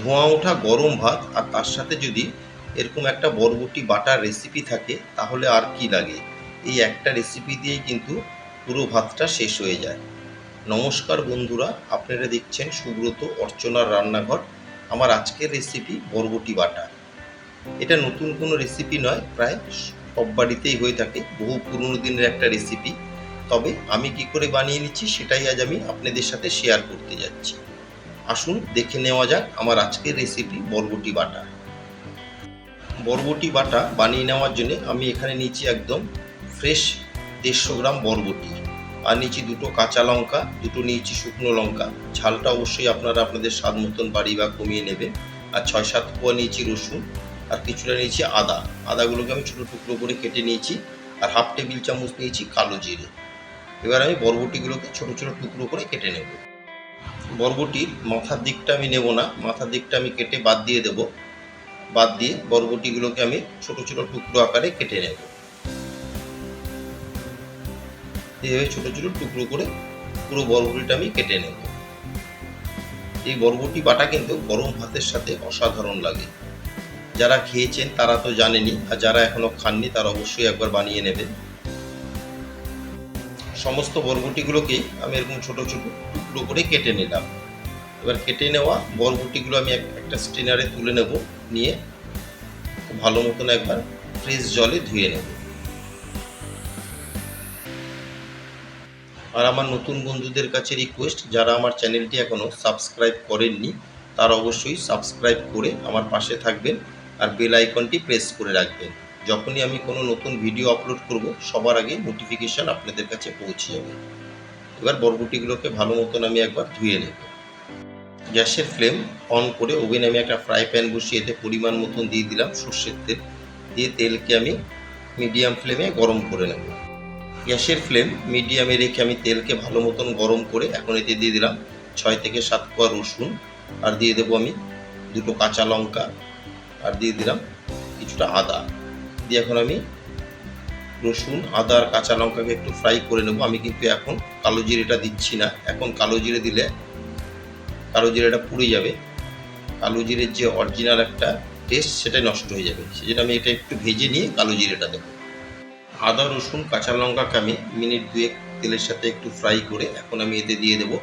ধোঁয়া ওঠা গরম ভাত আর তার সাথে যদি এরকম একটা বরবটি বাটার রেসিপি থাকে, তাহলে আর কি লাগে? এই একটা রেসিপি দিয়েই কিন্তু পুরো ভাতটা শেষ হয়ে যায়। নমস্কার বন্ধুরা, আপনারা দেখছেন সুব্রত অর্চনার রান্নাঘর। আমার আজকের রেসিপি বরবটি বাটা এটা নতুন কোনো রেসিপি নয়, প্রায় সব বাড়িতেই হয়ে থাকে, বহু পুরনো দিনের একটা রেসিপি তবে আমি কি করে বানিয়ে নিচ্ছি, সেটাই আজ আমি আপনাদের সাথে শেয়ার করতে যাচ্ছি। আসুন, দেখে নেওয়া যাক আমার আজকের রেসিপি বরবটি বাটা। বরবটি বাটা বানিয়ে নেওয়ার জন্য আমি এখানে নিচ্ছি একদম ফ্রেশ দেড়শো গ্রাম বরবটি। আর নিচ্ছি দুটো কাঁচা লঙ্কা, দুটো নিয়েছি শুকনো লঙ্কা। ঝালটা অবশ্যই আপনারা আপনাদের স্বাদ মতন বাড়ি বা কমিয়ে নেবেন। আর ছয় সাত কোয়া নিয়েছি রসুন, আর কিছুটা নিয়েছি আদা। আদাগুলোকে আমি ছোটো টুকরো করে কেটে নিয়েছি, আর হাফ টেবিল চামচ নিয়েছি কালো জিরে। এবার আমি বরবটিগুলোকে ছোটো ছোটো টুকরো করে কেটে নেব। বরবটির মাথার দিকটা আমি নেব না, মাথার দিকটা আমি কেটে বাদ দিয়ে দেব। বাদ দিয়ে বরবটিগুলোকে আমি ছোট ছোট টুকরো আকারে কেটে নেব। এইভাবে ছোট ছোট টুকরো করে পুরো বরবটিটা আমি কেটে নেব। এই বরবটি বাটা কিন্তু গরম ভাতের সাথে অসাধারণ লাগে। যারা খেয়েছেন তারা তো জানেনি আর যারা এখনও খাননি তারা অবশ্যই একবার বানিয়ে নেবেন। সমস্ত বরবটিগুলোকে আমি এরকম ছোট ছোট টুকরো করে কেটে নিলাম। এবার কেটে নেওয়া বরবটিগুলো আমি এক- একটা স্টিনারে তুলে নেব, নিয়ে ভালো মতন একবার ফ্রেশ জলে ধুয়ে নেব। আর আমার নতুন বন্ধুদের কাছে রিকোয়েস্ট যারা আমার চ্যানেলটি এখনও সাবস্ক্রাইব করেননি, তারা অবশ্যই সাবস্ক্রাইব করে আমার পাশে থাকবেন আর বেল আইকনটি প্রেস করে রাখবেন। যখনই আমি কোনো নতুন ভিডিও আপলোড করব, সবার আগে নোটিফিকেশান আপনাদের কাছে পৌঁছে যাবে। এবার বরবটিগুলোকে ভালো মতন আমি একবার ধুয়ে নেব। গ্যাসের ফ্লেম অন করে ওভেনে আমি একটা ফ্রাই প্যান বসিয়ে এতে পরিমাণ মতন দিয়ে দিলাম সর্ষের তেল। দিয়ে তেলকে আমি মিডিয়াম ফ্লেমে গরম করে নেব। গ্যাসের ফ্লেম মিডিয়ামে রেখে আমি তেলকে ভালো মতন গরম করে এখন এতে দিয়ে দিলাম ছয় থেকে সাত কোয়া রসুন। আর দিয়ে দেবো আমি দুটো কাঁচা লঙ্কা। আর দিয়ে দিলাম কিছুটা আদা। দিয়ে এখন আমি রসুন, আদা আর কাঁচা লঙ্কাকে একটু ফ্রাই করে নেব। আমি কিন্তু এখন কালো জিরেটা দিচ্ছি না। এখন কালো জিরে দিলে কালো জিরেটা পুড়ে যাবে। কালো জিরের যে অরিজিনাল একটা টেস্ট সেটাই নষ্ট হয়ে যাবে। সেজন্য আমি এটা একটু ভেজে নিয়ে কালো জিরেটা দেবো। আদা, রসুন, কাঁচা লঙ্কাকে আমি মিনিট দুয়েক তেলের সাথে একটু ফ্রাই করে এখন আমি এতে দিয়ে দেবো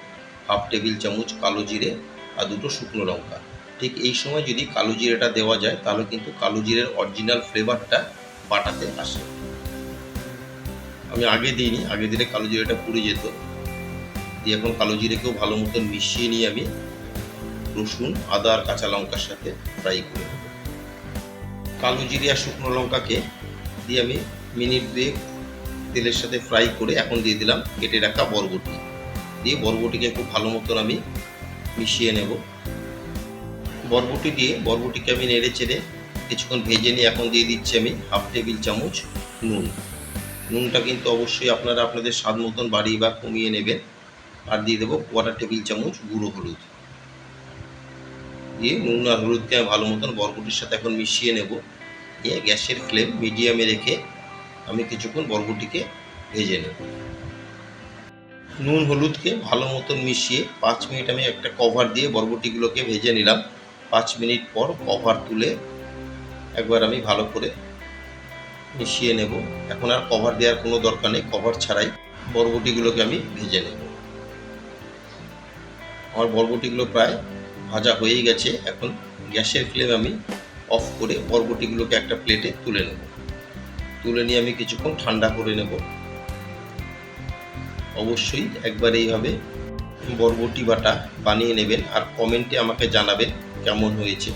হাফ টেবিল চামচ কালো জিরে আর দুটো শুকনো লঙ্কা। ঠিক এই সময় যদি কালো জিরেটা দেওয়া যায়, তাহলে কিন্তু কালো জিরের অরিজিনাল ফ্লেভারটা বাটাতে আসে। আমি আগে দিইনি, আগে দিলে কালো জিরেটা পুড়ে যেত। দিয়ে এখন কালো জিরেকেও ভালো মতন মিশিয়ে নিয়ে আমি রসুন, আদা আর কাঁচা লঙ্কার সাথে ফ্রাই করে নেব। কালো জিরে আর শুকনো লঙ্কাকে দিয়ে আমি মিনিট দুয়েক তেলের সাথে ফ্রাই করে এখন দিয়ে দিলাম কেটে রাখা বরবটি। দিয়ে বরবটিকে খুব ভালো মতন আমি মিশিয়ে নেব। বরবটি দিয়ে, বরবটিকে আমি নেড়ে চেড়ে কিছুক্ষণ ভেজে নিয়ে এখন দিয়ে দিচ্ছি আমি হাফ টেবিল চামচ নুন। নুনটা কিন্তু অবশ্যই আপনারা আপনাদের স্বাদ মতন বাড়িয়ে বা কমিয়ে নেবেন। আর দিয়ে দেবো কোয়াটার টেবিল চামচ গুঁড়ো হলুদ। দিয়ে নুন আর হলুদকে আমি ভালো মতন বরবটির সাথে এখন মিশিয়ে নেব। নিয়ে গ্যাসের ফ্লেম মিডিয়ামে রেখে আমি কিছুক্ষণ বরবটিকে ভেজে নেব। নুন হলুদকে ভালো মতন মিশিয়ে পাঁচ মিনিট আমি একটা কভার দিয়ে বরবটিগুলোকে ভেজে নিলাম। পাঁচ মিনিট পর কভার তুলে একবার আমি ভালো করে মিশিয়ে নেব। এখন আর কভার দেওয়ার কোনো দরকার নেই। কভার ছাড়াই বরবটিগুলোকে আমি ভেজে নেব। আমার বরবটিগুলো প্রায় ভাজা হয়েই গেছে। এখন গ্যাসের ফ্লেম আমি অফ করে বরবটিগুলোকে একটা প্লেটে তুলে নেব। তুলে নিয়ে আমি কিছুক্ষণ ঠান্ডা করে নেব। অবশ্যই একবার এইভাবে বরবটি বাটা বানিয়ে নেবেন আর কমেন্টে আমাকে জানাবেন কেমন হয়েছে?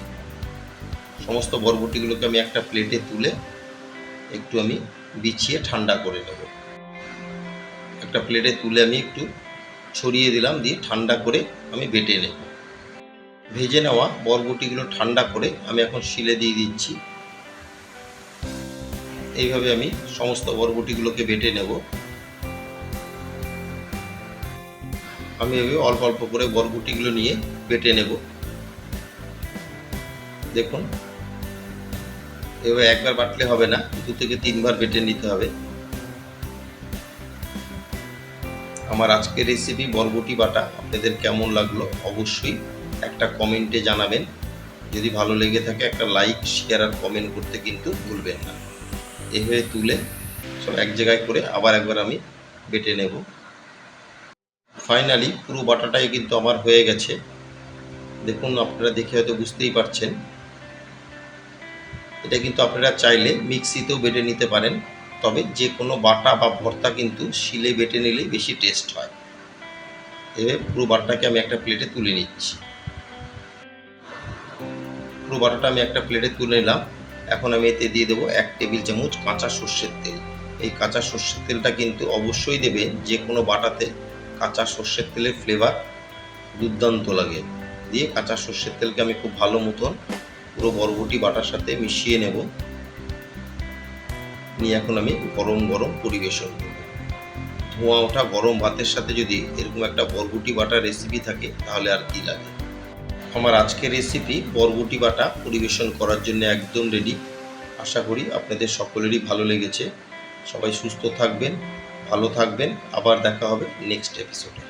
সমস্ত বরবটিগুলোকে আমি একটা প্লেটে তুলে একটু আমি বিছিয়ে ঠান্ডা করে নেব। একটা প্লেটে তুলে আমি একটু ছড়িয়ে দিলাম, দিয়ে ঠান্ডা করে আমি বেটে নেব। ভেজে নেওয়া বরবটিগুলো ঠান্ডা করে আমি এখন শিলে দিয়ে দিচ্ছি। এইভাবে আমি সমস্ত বরবটিগুলোকে বেটে নেব। আমি অল্প অল্প করে বরবটিগুলো নিয়ে বেটে নেব। দেখুন। এবার একবার বাটলে হবে না, দু থেকে তিনবার বেটে নিতে হবে। আমার আজকের রেসিপি বরবটি বাটা, আপনাদের কেমন লাগল অবশ্যই একটা কমেন্টে জানাবেন। যদি ভালো লেগে থাকে একটা লাইক শেয়ার আর কমেন্ট করতে কিন্তু ভুলবেন না। এভাবে তুলে সব এক জায়গায় করে আবার একবার আমি বেটে নেব। ফাইনালি পুরো বাটাটাই কিন্তু আমার হয়ে গেছে। দেখুন, আপনারা দেখে হয়তো বুঝতেই পারছেন। এটা কিন্তু আপনারা চাইলে মিক্সিতেও বেটে নিতে পারেন। তবে যে কোনো বাটা বা ভর্তা কিন্তু শিলে বেটে নিলেই বেশি টেস্ট হয়। এভাবে পুরো বাটাটাকে আমি একটা প্লেটে তুলে নিচ্ছি। পুরো বাটাটা আমি একটা প্লেটে তুলে নিলাম। এখন আমি এতে দিয়ে দেবো এক টেবিল চামচ কাঁচা সর্ষের তেল। এই কাঁচা সর্ষের তেলটা কিন্তু অবশ্যই দেবেন যে কোনো বাটাতে কাঁচা সর্ষের তেলের ফ্লেভার দুর্দান্ত লাগে। দিয়ে কাঁচা সর্ষের তেলকে আমি খুব ভালো মতন পুরো বরবটি বাটার সাথে মিশিয়ে নেব। নিয়ে এখন আমি গরম গরম পরিবেশন করব। ধোঁয়া ওঠা গরম ভাতের সাথে যদি এরকম একটা বরবটি বাটার রেসিপি থাকে, তাহলে আর কি লাগে? আমার আজকের রেসিপি বরবটি বাটা পরিবেশন করার জন্য একদম রেডি আশা করি আপনাদের সকলেরই ভালো লেগেছে। সবাই সুস্থ থাকবেন, ভালো থাকবেন। আবার দেখা হবে নেক্সট এপিসোডে